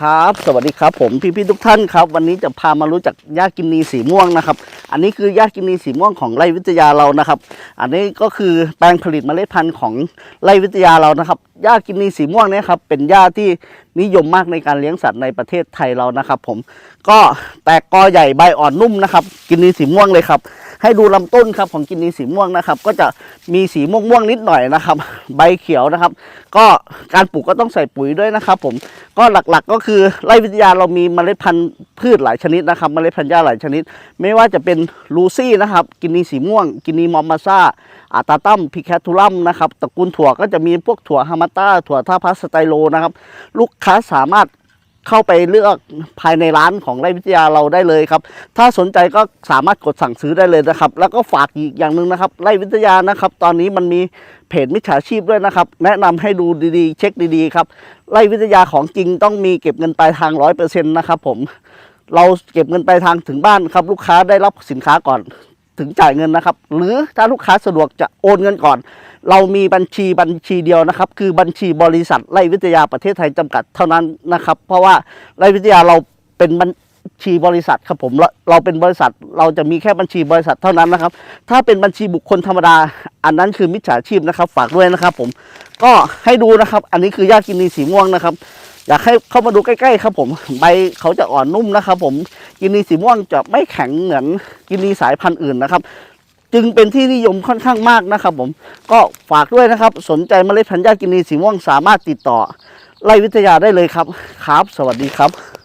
ครับ สวัสดีครับ ผมพี่พี่ๆทุกท่านครับ วันนี้จะพามารู้จักหญ้ากินนีสีม่วงนะครับ อันนี้คือหญ้ากินนีสีม่วงของไร่วิทยาเรานะครับ อันนี้ก็คือแปลงผลิตเมล็ดพันธุ์ของไร่วิทยาเรานะครับหญ้ากินนีสีม่วงเนี่ยครับเป็นหญ้าที่นิยมมากในการเลี้ยงสัตว์ในประเทศไทยเรานะครับ ผมก็แตกกอใหญ่ใบอ่อนนุ่มนะครับ กินนีสีม่วงเลยครับ ให้ดูลำต้นครับของกินนีสีม่วงนะครับ ก็จะมีสีม่วงม่วงๆนิดหน่อยนะครับ ใบเขียวนะครับ ก็การปลูกก็ต้องใส่ปุ๋ยด้วยนะครับผมก็หลักๆก็คือไร่วิทยาเรามีเมล็ดพันธุ์พืชหลายชนิดนะครับ เมล็ดพันธุ์หญ้าหลายชนิด ไม่ว่าจะเป็นลูซี่นะครับ กินนีสีม่วง กินนีมอมมาซาอาตาตัมพิแคทูลัมนะครับตระกูลถั่วก็จะมีพวกถั่วฮามาต้าถั่วท่าพัสสไตโลนะครับ ลูกค้าสามารถ เข้าไปเลือกภายในร้านของไร่วิทยาเราได้เลยครับ ถ้าสนใจก็สามารถกดสั่งซื้อได้เลยนะครับ แล้วก็ฝากอีกอย่างหนึ่งนะครับ ไร่วิทยานะครับ ตอนนี้มันมีเพจมิจฉาชีพด้วยนะครับ แนะนำให้ดูดีๆ เช็คดีๆครับไร่วิทยาของจริงต้องมีเก็บเงินปลายทางร้อยเปอร์เซ็นต์นะครับผมเราเก็บเงินปลายทางถึงบ้านครับ ลูกค้าได้รับสินค้าก่อน ถึงจ่ายเงินนะครับ หรือถ้าลูกค้าสะดวกจะโอนเงินก่อน เรามีบัญชีบัญชีเดียวนะครับ คือบัญชีบริษัทไร่วิทยาประเทศไทยจำกัดเท่านั้นนะครับ เพราะว่าไร่วิทยาเราเป็นบัญชีบริษัทครับผมเราเราเป็นบริษัทเราจะมีแค่บัญชีบริษัทเท่านั้นนะครับ ถ้าเป็นบัญชีบุคคลธรรมดา อันนั้นคือมิจฉาชีพนะครับ ฝากด้วยนะครับ ผมก็ให้ดูนะครับ อันนี้คือยากินีสีม่วงนะครับ อยากให้เข้ามาดูใกล้ๆครับผมใบเขาจะอ่อนนุ่มนะครับผมกินีสีม่วงจะไม่แข็งเหมือนกินีสายพันธุ์อื่นนะครับ จึงเป็นที่นิยมค่อนข้างมากนะครับ ผมก็ฝากด้วยนะครับ สนใจเมล็ดพันธุ์หญ้ากินนีสีม่วงสามารถติดต่อไล่วิทยาได้เลยครับครับ สวัสดีครับ